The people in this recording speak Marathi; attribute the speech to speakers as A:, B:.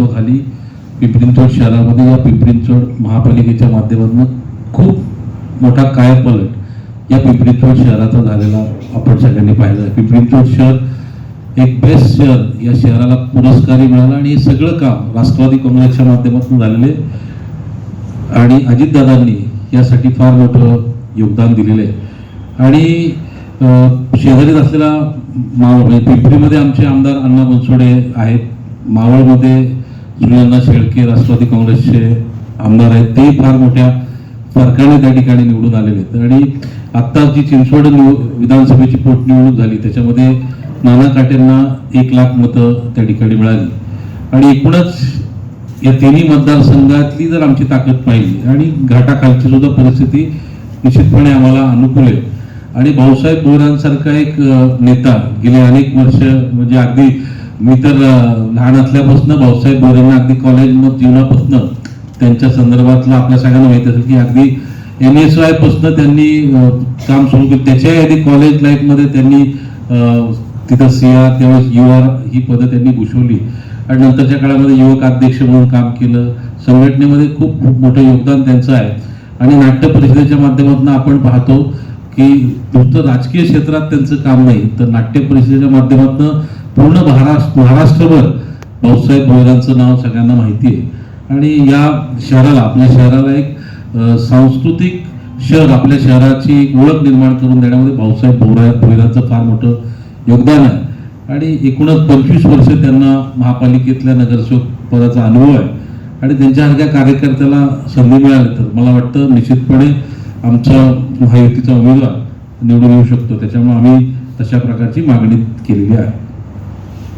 A: नेतृत्वाखाली पिंपरींचोड शहरामध्ये या पिंपरींचोड महापालिकेच्या माध्यमातून खूप मोठा कायापलट या पिंपरींचोड शहराचा झालेला आपण सगळ्यांनी पाहिला. आहे पिंपरींचोड शहर एक बेस्ट शहर. या शहराला पुरस्कारही मिळाला आणि हे सगळं काम राष्ट्रवादी काँग्रेसच्या माध्यमातून झालेले आणि अजितदादांनी यासाठी फार मोठं योगदान दिलेलं आहे. आणि अं, शेजारीच असलेला मावळ म्हणजे पिंपरीमध्ये आमचे आमदार अण्णा बनसोडे आहेत. मावळमध्ये सुनीलना शेळके राष्ट्रवादी काँग्रेसचे आमदार आहेत तेही फार मोठ्या फरकाने त्या ठिकाणी निवडून आलेले आहेत. आणि आत्ता जी चिंचवड विधानसभेची पोटनिवडणूक झाली त्याच्यामध्ये नाना काटेंना एक लाख मतं त्या ठिकाणी मिळाली. आणि एकूणच या तिन्ही मतदारसंघातली जर आमची ताकद पाहिली आणि घाटाखालची सुद्धा परिस्थिती निश्चितपणे आम्हाला अनुकूल आहे. आणि भाऊसाहेब बोरांसारखा एक नेता गेले अनेक वर्ष म्हणजे अगदी मी तर लहान असल्यापासून भाऊसाहेब बोरेंना अगदी कॉलेज मग जीवनापासून त्यांच्या संदर्भातलं आपल्या सगळ्यांना माहिती असेल की अगदी एन एस वायपासून त्यांनी काम सुरू केलं. त्याच्याही आधी कॉलेज लाईफमध्ये त्यांनी तिथं सी आर त्यावेळेस यू आर ही पदं त्यांनी भूषवली. आणि नंतरच्या काळामध्ये युवक अध्यक्ष म्हणून काम केलं. संघटनेमध्ये खूप खूप मोठं योगदान त्यांचं आहे. आणि नाट्य परिषदेच्या माध्यमातून आपण पाहतो की नुसतं राजकीय क्षेत्रात त्यांचं काम नाही तर नाट्य परिषदेच्या माध्यमातून पूर्ण महाराष्ट्र महाराष्ट्रभर भाऊसाहेब भोयरांचं नाव सगळ्यांना माहिती आहे आणि या शहराला आपल्या शहराला एक सांस्कृतिक शहर आपल्या शहराची एक ओळख निर्माण करून देण्यामध्ये भाऊसाहेब भोरा भोयरांचं फार मोठं योगदान आहे. आणि एकूणच पंचवीस वर्ष त्यांना महापालिकेतल्या नगरसेवक पदाचा अनुभव आहे. आणि त्यांच्यासारख्या कार्यकर्त्याला संधी मिळाली तर मला वाटतं निश्चितपणे आमचा महायुतीचा उमेदवार निवडून येऊ शकतो. त्याच्यामुळे आम्ही तशा प्रकारची मागणी केलेली आहे.